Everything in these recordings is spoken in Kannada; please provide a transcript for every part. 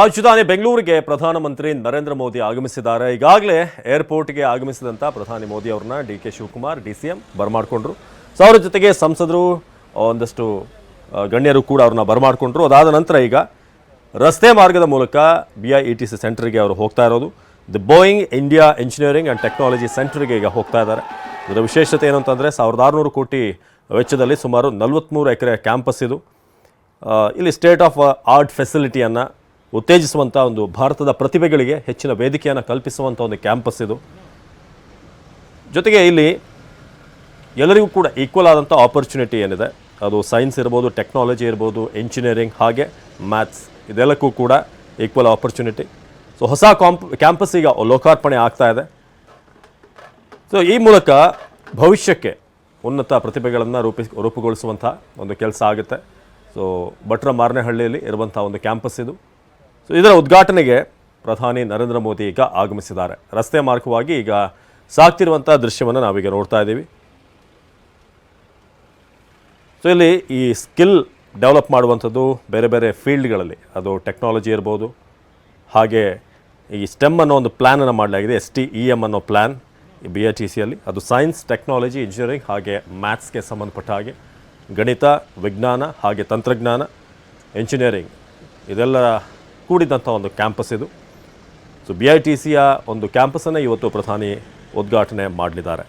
ರಾಜಧಾನಿ ಬೆಂಗಳೂರಿಗೆ ಪ್ರಧಾನಮಂತ್ರಿ ನರೇಂದ್ರ ಮೋದಿ ಆಗಮಿಸಿದ್ದಾರೆ. ಈಗಾಗಲೇ ಏರ್ಪೋರ್ಟ್ಗೆ ಆಗಮಿಸಿದಂಥ ಪ್ರಧಾನಿ ಮೋದಿ ಅವ್ರನ್ನ D K Shivakumar, D C M ಬರಮಾಡಿಕೊಂಡ್ರು. So ಅವರ ಜೊತೆಗೆ ಸಂಸದರು ಒಂದಷ್ಟು ಗಣ್ಯರು ಕೂಡ ಅವ್ರನ್ನ ಬರಮಾಡಿಕೊಂಡ್ರು. ಅದಾದ ನಂತರ ಈಗ ರಸ್ತೆ ಮಾರ್ಗದ ಮೂಲಕ B I E T C ಸೆಂಟರ್ಗೆ ಅವರು ಹೋಗ್ತಾ ಇರೋದು. The Boeing India engineering and technology ಸೆಂಟರ್ಗೆ ಈಗ ಹೋಗ್ತಾ ಇದ್ದಾರೆ ಇದರ ವಿಶೇಷತೆ ಏನು ಅಂತಂದರೆ ಸಾವಿರದ ಆರುನೂರು ಕೋಟಿ ವೆಚ್ಚದಲ್ಲಿ ಸುಮಾರು ನಲವತ್ತ್ಮೂರು ಎಕರೆ ಕ್ಯಾಂಪಸ್ ಇದು. ಇಲ್ಲಿ ಸ್ಟೇಟ್ ಆಫ್ ಆರ್ಟ್ ಫೆಸಿಲಿಟಿಯನ್ನು ಉತ್ತೇಜಿಸುವಂಥ ಒಂದು ಭಾರತದ ಪ್ರತಿಭೆಗಳಿಗೆ ಹೆಚ್ಚಿನ ವೇದಿಕೆಯನ್ನು ಕಲ್ಪಿಸುವಂಥ ಒಂದು ಕ್ಯಾಂಪಸ್ ಇದು. ಜೊತೆಗೆ ಇಲ್ಲಿ ಎಲ್ಲರಿಗೂ ಕೂಡ ಈಕ್ವಲ್ ಆದಂಥ ಆಪರ್ಚುನಿಟಿ ಏನಿದೆ. ಅದು ಸೈನ್ಸ್ ಇರ್ಬೋದು ಟೆಕ್ನಾಲಜಿ ಇರ್ಬೋದು ಇಂಜಿನಿಯರಿಂಗ್ ಹಾಗೆ ಮ್ಯಾಥ್ಸ್ ಇದೆಲ್ಲಕ್ಕೂ ಕೂಡ ಈಕ್ವಲ್ ಆಪರ್ಚುನಿಟಿ ಸೊ ಹೊಸ ಕಾಂಪ್ ಕ್ಯಾಂಪಸ್ ಈಗ ಲೋಕಾರ್ಪಣೆ ಆಗ್ತಾ ಇದೆ. ಸೊ ಈ ಮೂಲಕ ಭವಿಷ್ಯಕ್ಕೆ ಉನ್ನತ ಪ್ರತಿಭೆಗಳನ್ನು ರೂಪಿಸ್ ರೂಪುಗೊಳಿಸುವಂಥ ಒಂದು ಕೆಲಸ ಆಗುತ್ತೆ. ಸೊ ಭಟ್ರ ಮಾರನೇಹಳ್ಳಿಯಲ್ಲಿ ಇರುವಂಥ ಒಂದು ಕ್ಯಾಂಪಸ್ ಇದು. ಸೊ ಇದರ ಉದ್ಘಾಟನೆಗೆ ಪ್ರಧಾನಿ ನರೇಂದ್ರ ಮೋದಿ ಈಗ ಆಗಮಿಸಿದ್ದಾರೆ. ರಸ್ತೆ ಮಾರ್ಗವಾಗಿ ಈಗ ಸಾಗ್ತಿರುವಂಥ ದೃಶ್ಯವನ್ನು ನಾವೀಗ ನೋಡ್ತಾ ಇದ್ದೀವಿ. ಸೊ ಇಲ್ಲಿ ಈ ಸ್ಕಿಲ್ ಡೆವಲಪ್ ಮಾಡುವಂಥದ್ದು ಬೇರೆ ಬೇರೆ ಫೀಲ್ಡ್ಗಳಲ್ಲಿ, ಅದು ಟೆಕ್ನಾಲಜಿ ಇರ್ಬೋದು, ಹಾಗೆ ಈ ಸ್ಟೆಮ್ ಅನ್ನೋ ಒಂದು ಪ್ಲ್ಯಾನನ್ನು ಮಾಡಲಾಗಿದೆ, ಎಸ್ ಟಿ ಇ ಎಂ ಅನ್ನೋ ಪ್ಲ್ಯಾನ್ ಬಿ ಎ ಟಿ ಸಿಯಲ್ಲಿ. ಅದು ಸೈನ್ಸ್, ಟೆಕ್ನಾಲಜಿ, ಇಂಜಿನಿಯರಿಂಗ್, ಹಾಗೆ ಮ್ಯಾಥ್ಸ್ಗೆ ಸಂಬಂಧಪಟ್ಟ ಹಾಗೆ ಗಣಿತ, ವಿಜ್ಞಾನ, ಹಾಗೆ ತಂತ್ರಜ್ಞಾನ ಇಂಜಿನಿಯರಿಂಗ್ ಇದೆಲ್ಲ ಕೂಡಿದಂಥ ಒಂದು ಕ್ಯಾಂಪಸ್ ಇದು. ಸೊ ಬಿ ಐ ಟಿ ಸಿಯ ಒಂದು ಕ್ಯಾಂಪಸನ್ನು ಇವತ್ತು ಪ್ರಧಾನಿ ಉದ್ಘಾಟನೆ ಮಾಡಲಿದ್ದಾರೆ.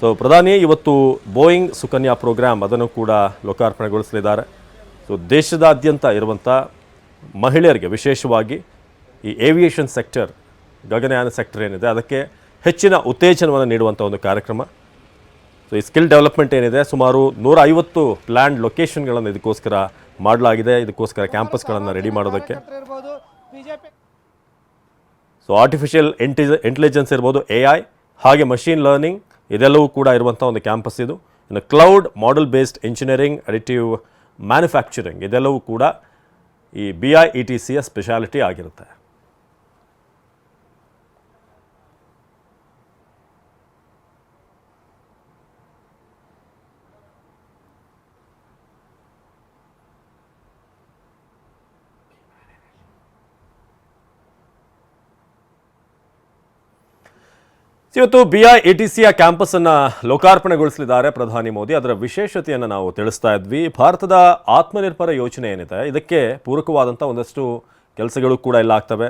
ಸೊ ಪ್ರಧಾನಿ ಇವತ್ತು ಬೋಯಿಂಗ್ ಸುಕನ್ಯಾ ಪ್ರೋಗ್ರಾಮ್ ಅದನ್ನು ಕೂಡ ಲೋಕಾರ್ಪಣೆಗೊಳಿಸಲಿದ್ದಾರೆ. ಸೊ ದೇಶದಾದ್ಯಂತ ಇರುವಂಥ ಮಹಿಳೆಯರಿಗೆ ವಿಶೇಷವಾಗಿ ಈ ಏವಿಯೇಷನ್ ಸೆಕ್ಟರ್ ಗಗನಯಾನ ಸೆಕ್ಟರ್ ಏನಿದೆ, ಅದಕ್ಕೆ ಹೆಚ್ಚಿನ ಉತ್ತೇಜನವನ್ನು ನೀಡುವಂಥ ಒಂದು ಕಾರ್ಯಕ್ರಮ. ಸೊ ಈ ಸ್ಕಿಲ್ ಡೆವಲಪ್ಮೆಂಟ್ ಏನಿದೆ, ಸುಮಾರು ನೂರ ಐವತ್ತು ಲ್ಯಾಂಡ್ ಲೊಕೇಶನ್ಗಳನ್ನು ಇದಕ್ಕೋಸ್ಕರ ಮಾಡಲಾಗಿದೆ. ಇದಕ್ಕೋಸ್ಕರ ಕ್ಯಾಂಪಸ್ಗಳನ್ನು ರೆಡಿ ಮಾಡೋದಕ್ಕೆ. ಸೊ ಆರ್ಟಿಫಿಷಿಯಲ್ ಇಂಟೆಜ ಇಂಟೆಲಿಜೆನ್ಸ್ ಇರ್ಬೋದು ಎ ಐ ಹಾಗೆ ಮಷೀನ್ ಲರ್ನಿಂಗ್ ಇದೆಲ್ಲವೂ ಕೂಡ ಇರುವಂಥ ಒಂದು ಕ್ಯಾಂಪಸ್ ಇದು. ಇನ್ನು cloud model based engineering additive manufacturing ಇದೆಲ್ಲವೂ ಕೂಡ ಈ ಬಿ ಐ ಇ ಟಿ ಸಿಯ ಸ್ಪೆಷಾಲಿಟಿ ಆಗಿರುತ್ತೆ. ಇವತ್ತು ಬಿ ಐ ಎ ಟಿ ಸಿಯ ಕ್ಯಾಂಪಸನ್ನು ಲೋಕಾರ್ಪಣೆಗೊಳಿಸಲಿದ್ದಾರೆ ಪ್ರಧಾನಿ ಮೋದಿ. ಅದರ ವಿಶೇಷತೆಯನ್ನು ನಾವು ತಿಳಿಸ್ತಾ ಇದ್ವಿ. ಭಾರತದ ಆತ್ಮನಿರ್ಭರ ಯೋಜನೆ ಏನಿದೆ, ಇದಕ್ಕೆ ಪೂರಕವಾದಂಥ ಒಂದಷ್ಟು ಕೆಲಸಗಳು ಕೂಡ ಇಲ್ಲ ಆಗ್ತವೆ.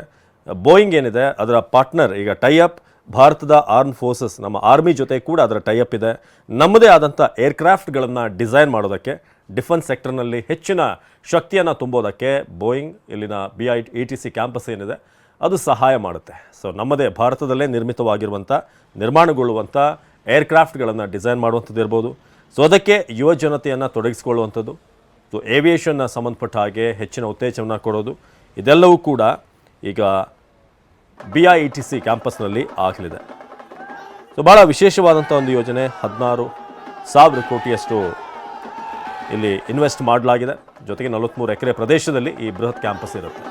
ಬೋಯಿಂಗ್ ಏನಿದೆ, ಅದರ ಪಾರ್ಟ್ನರ್ ಈಗ ಟೈಅಪ್ ಭಾರತದ ಆರ್ಮ್ ಫೋರ್ಸಸ್ ನಮ್ಮ ಆರ್ಮಿ ಜೊತೆ ಕೂಡ ಅದರ ಟೈಅಪ್ ಇದೆ. ನಮ್ಮದೇ ಆದಂಥ ಏರ್ಕ್ರಾಫ್ಟ್ಗಳನ್ನು ಡಿಸೈನ್ ಮಾಡೋದಕ್ಕೆ ಡಿಫೆನ್ಸ್ ಸೆಕ್ಟರ್ನಲ್ಲಿ ಹೆಚ್ಚಿನ ಶಕ್ತಿಯನ್ನು ತುಂಬೋದಕ್ಕೆ ಬೋಯಿಂಗ್ ಇಲ್ಲಿನ B I T C campus ಏನಿದೆ ಅದು ಸಹಾಯ ಮಾಡುತ್ತೆ. ಸೊ ನಮ್ಮದೇ ಭಾರತದಲ್ಲೇ ನಿರ್ಮಿತವಾಗಿರುವಂಥ, ನಿರ್ಮಾಣಗೊಳ್ಳುವಂಥ ಏರ್ಕ್ರಾಫ್ಟ್ಗಳನ್ನು ಡಿಸೈನ್ ಮಾಡುವಂಥದ್ದು ಇರ್ಬೋದು. ಸೊ ಅದಕ್ಕೆ ಯುವ ಜನತೆಯನ್ನು ತೊಡಗಿಸಿಕೊಳ್ಳುವಂಥದ್ದು. ಸೊ ಏವಿಯೇಷನ್ನ ಸಂಬಂಧಪಟ್ಟ ಹಾಗೆ ಹೆಚ್ಚಿನ ಉತ್ತೇಜನ ಕೊಡೋದು. ಇದೆಲ್ಲವೂ ಕೂಡ ಈಗ B I E T C ಕ್ಯಾಂಪಸ್ನಲ್ಲಿ ಆಗಲಿದೆ. ಸೊ ಭಾಳ ವಿಶೇಷವಾದಂಥ ಒಂದು ಯೋಜನೆ, ಹದಿನಾರು ಸಾವಿರ ಕೋಟಿಯಷ್ಟು ಇಲ್ಲಿ ಇನ್ವೆಸ್ಟ್ ಮಾಡಲಾಗಿದೆ. ಜೊತೆಗೆ ನಲವತ್ತ್ಮೂರು ಎಕರೆ ಪ್ರದೇಶದಲ್ಲಿ ಈ ಬೃಹತ್ ಕ್ಯಾಂಪಸ್ ಇರುತ್ತೆ.